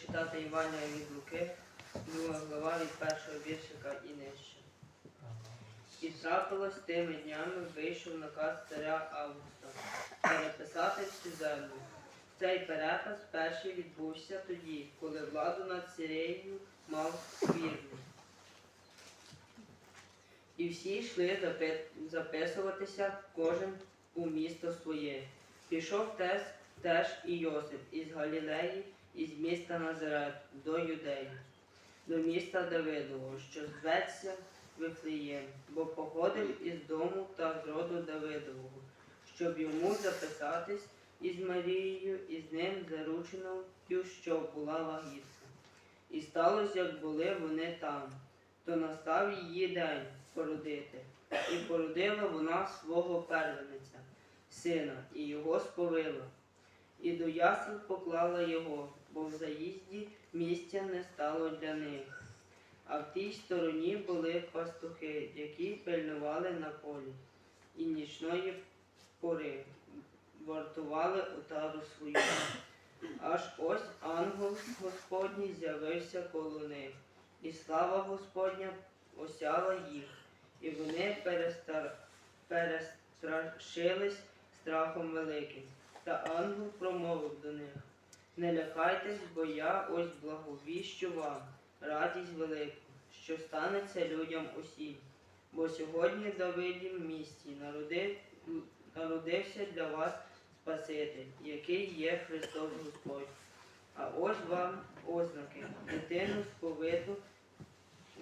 читати Івана від Луки, друга глава від першого віршика і нижче. І трапилось тими днями, вийшов наказ царя Августа переписати всю землю. Цей перепис перший відбувся тоді, коли владу над Сиреєю мав вірний. І всі йшли запи- записуватися кожен у місто своє. Пішов теж, теж і Йосип із Галілеї, із міста Назарет до Юдеї, до міста Давидового, що зветься Вифлеєм, бо походив із дому та з роду Давидового, щоб йому записатись із Марією, і з ним зарученою, що була вагітна. І сталося, як були вони там, то настав її день породити, і породила вона свого первенця, сина, і його сповила. І до ясел поклала його, бо в заїзді місця не стало для них. А в тій стороні були пастухи, які пильнували на полі, і нічної пори вартували отару свою. Аж ось ангел Господній з'явився коло них, і слава Господня осяла їх, і вони перестар... перестрашились страхом великим. Та ангел промовив до них: Не лякайтесь, бо я ось благовіщу вам, радість велику, що станеться людям усім. Бо сьогодні в Давидім місті народив, народився для вас Спаситель, який є Христос Господь. А ось вам ознаки, дитину сповиту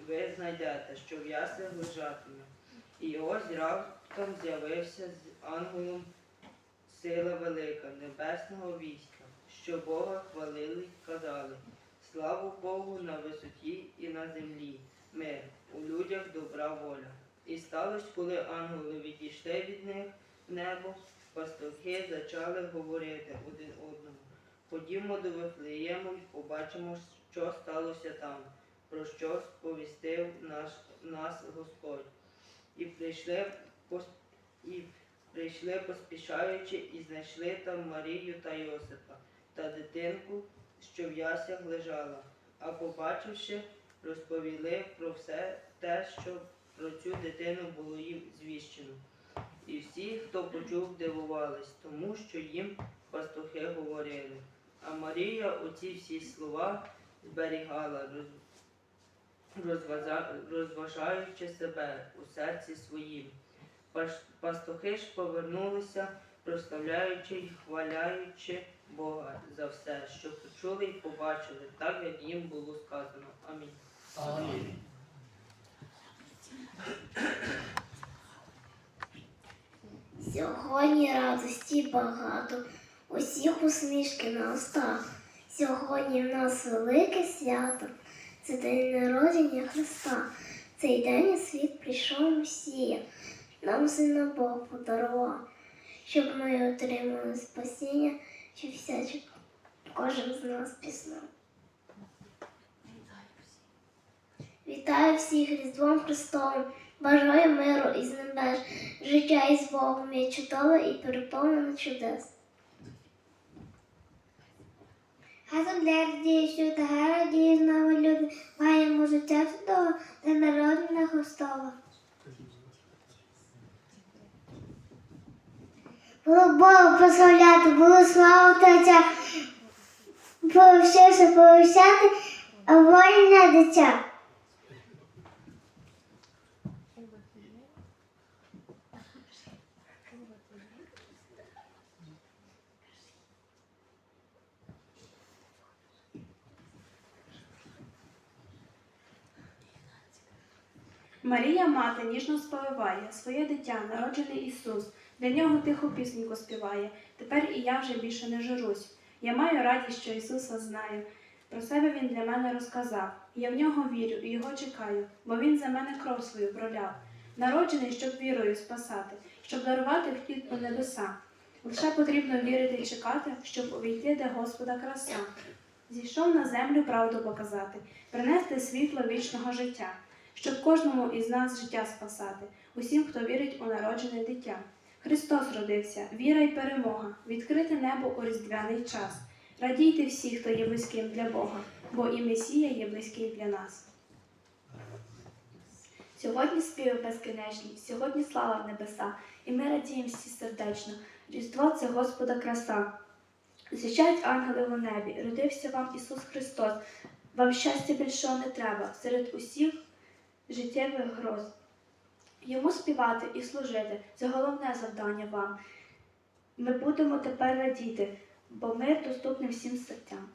ви знайдете, що в яслях лежатиме. І ось раптом з'явився з ангелом сила велика небесного війська, що Бога хвалили казали. Славу Богу на висоті і на землі, мир, у людях добра воля. І сталося, коли ангели відійшли від них в небо, пастухи зачали говорити один одному. Ходімо до Вифлеєму й побачимо, що сталося там, про що сповістив наш, нас Господь. І прийшли, пос- і прийшли поспішаючи, і знайшли там Марію та Йосипа та дитинку, що в яслях лежала. А побачивши, розповіли про все те, що про цю дитину було їм звіщено. І всі, хто почув, дивувались, тому що їм пастухи говорили. А Марія оці всі слова зберігала, розважаючи себе у серці своїм. Пастухи ж повернулися, прославляючи й хваляючи Бога за все, що почули й побачили, так як їм було сказано. Амінь. Амінь. Сьогодні радості багато, усіх усмішки на устах. Сьогодні в нас велике свято, це день народження Христа. Цей день у світ прийшов Месія, нам сина Бог подарував, щоб ми отримали спасіння, щоб всяче кожен з нас пізнав. Вітаю всіх Різдвом Христовим, бажаю миру із небес, життя із Богом є чудове і переповнене чудес. Разом для радії, що та радії з нами люди, маємо життя чудове та народження Христова. Богу прославляти, було славу Отця, повищився повищати, а вольне дитя. Марія мати ніжно сповиває своє дитя, народжений Ісус. Для нього тиху пісеньку співає. Тепер і я вже більше не журусь. Я маю радість, що Ісуса знаю. Про себе Він для мене розказав. Я в нього вірю і його чекаю, бо Він за мене кров свою проляв. Народжений, щоб вірою спасати, щоб дарувати вхід у небеса. Лише потрібно вірити і чекати, щоб увійти, де Господа краса. Зійшов на землю правду показати, принести світло вічного життя щоб кожному із нас життя спасати, усім, хто вірить у народжене дитя. Христос родився, віра й перемога, відкрите небо у різдвяний час. Радійте всі, хто є близьким для Бога, бо і Месія є близький для нас. Сьогодні співи безкінечні, сьогодні слава в небеса, і ми радіємо всі сердечно. Різдво це Господа краса. Зустрічають ангели у небі, родився вам Ісус Христос. Вам щастя більшого не треба серед усіх життєвих гроз. Йому співати і служити це головне завдання вам. Ми будемо тепер радіти, бо мир доступний всім серцям.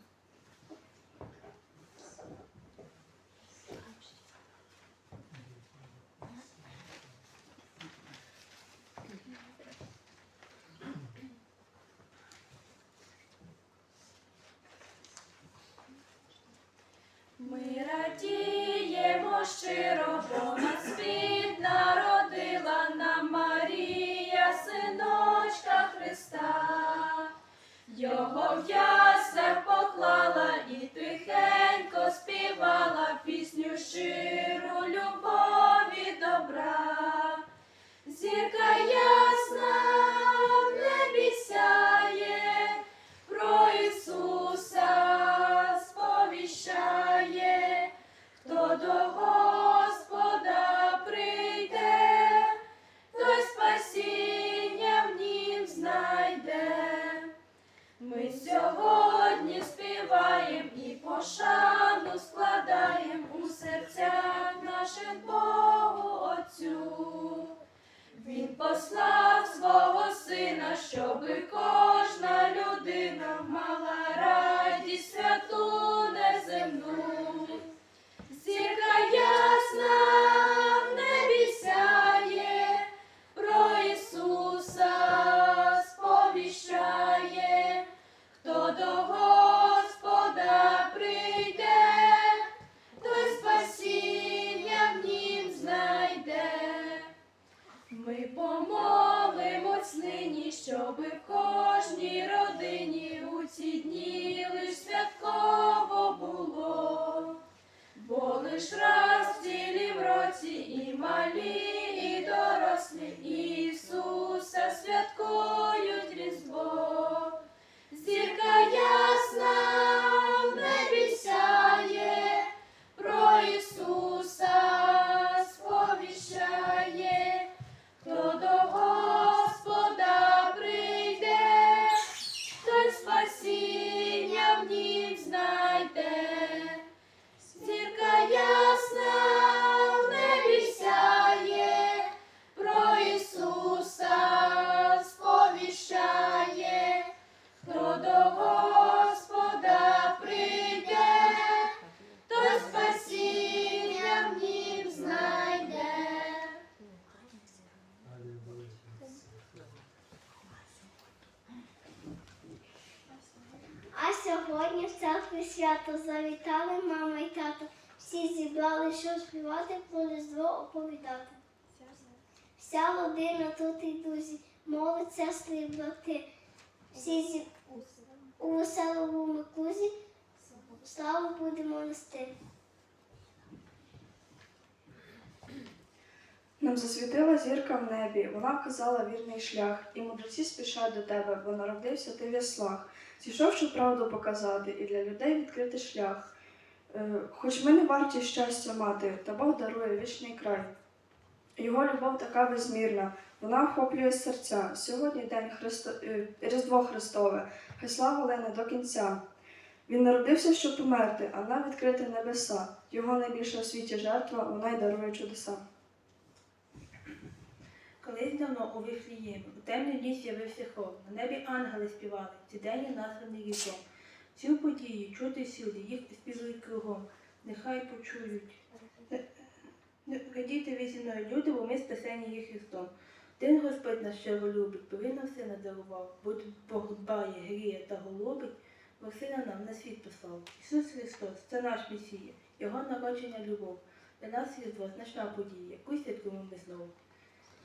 В свято завітали мама і тато. Всі зібрали, що співати, про Різдво оповідати. Вся родина тут і друзі, молиться, сестри. Всі зі... у веселому кузі славу будемо нести. Нам засвітила зірка в небі, вона вказала вірний шлях, і мудреці спішать до тебе, бо народився ти в яслах, зійшовши правду показати і для людей відкрити шлях. Е, Хоч ми не варті щастя мати, та Бог дарує вічний край. Його любов така безмірна, вона охоплює серця. Сьогодні день Христо... е, Різдво Христове, хай лине до кінця. Він народився, щоб померти, а нам відкрити небеса. Його найбільша у світі жертва, вона й дарує чудеса. Колись давно у Вифліємі, у темний ліс з'явився хор, на небі ангели співали, ці день названий різдвом. Цю подію чути всюди, їх співають кругом, нехай почують. Радійте ви зі мною, люди, бо ми спасені є Христом. Один Господь нас щиро любить, бо він нам сина дарував, бо дбає, гріє та голубить, бо сина нам на світ послав. Ісус Христос, це наш Месія, Його народження любов. Для нас різдво значна подія, яку святкуємо ми знову.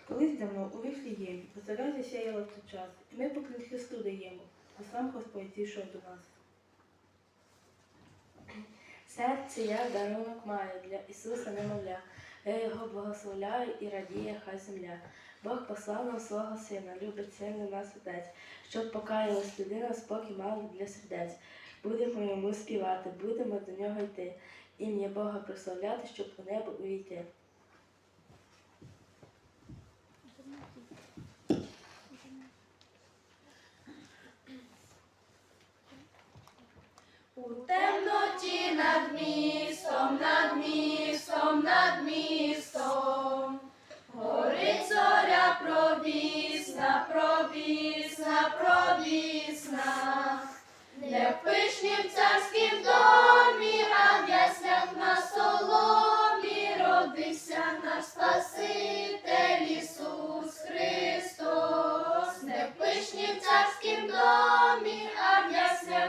Колись давно у Вифліємі позаря засяяла в той час, і ми поклін Христу даємо, бо сам Господь зійшов до нас. Серце я дарунок маю для Ісуса немовля. Я його благословляю і радіє хай земля. Бог послав нам свого сина, любить сильно нас отець, щоб покаялась людина, спокій мала для сердець. Будемо йому співати, будемо до нього йти. Ім'я Бога прославляти, щоб у небо увійти. У темноті над містом, над містом, над містом. Горить зоря провісна, провісна, провісна. Не в пишнім царськім домі, а в яслях на соломі родився наш Спаситель Ісус Христос. Не в пишнім царськім домі,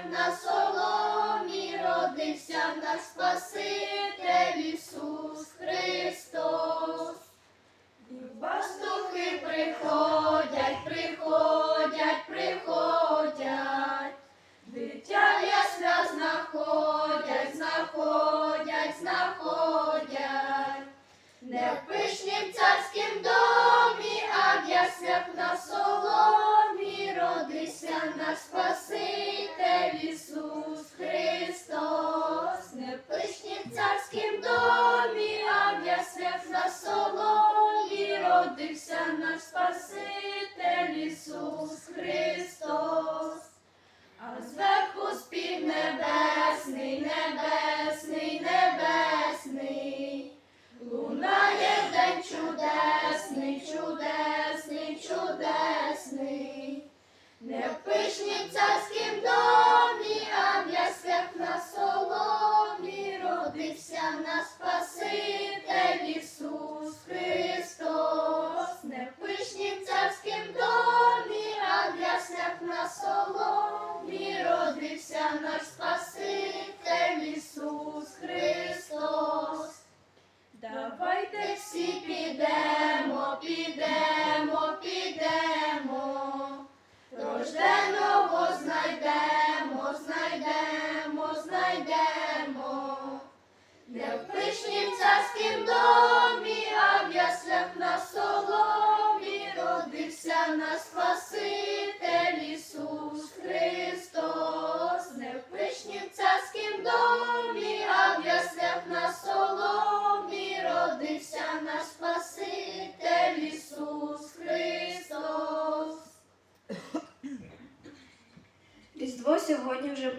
на соломі родився наш Спаситель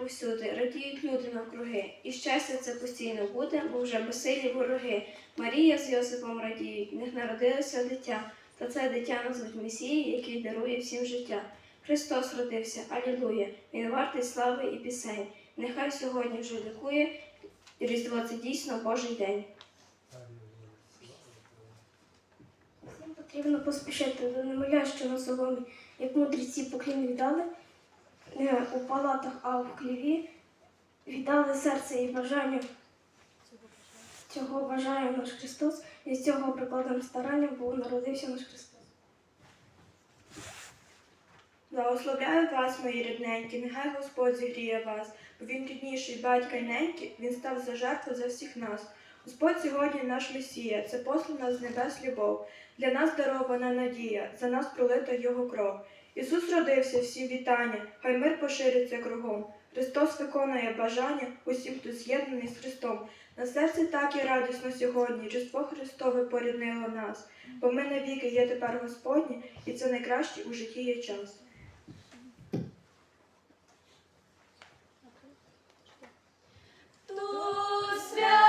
повсюди, радіють люди навкруги, і щастя це постійно буде, бо вже безсилі вороги. Марія з Йосипом радіють, в них народилося дитя, та це дитя назвуть Месії, який дарує всім життя. Христос родився, алілуя, Він вартий слави і пісень. Нехай сьогодні вже лікує, і Різдво це дійсно Божий день. Всім потрібно поспішити до немовля, що на соломі, як мудреці поклін віддали, не у палатах, а в хліві, віддали серце і бажання. Цього бажає наш Христос, і з цього прикладом старання, бо народився наш Христос. Благословляю вас, мої рідненькі, нехай Господь зігріє вас, бо Він рідніший батька й неньки, Він став за жертву за всіх нас. Господь сьогодні наш Месія, це послана з небес любов. Для нас дарована надія, за нас пролита Його кров. Ісус родився, всі вітання, хай мир пошириться кругом. Христос виконує бажання усім, хто з'єднаний з Христом. На серці так і радісно сьогодні, Різдво Христове поріднило нас, бо ми навіки є тепер Господні, і це найкращий у житті є час. Ту святу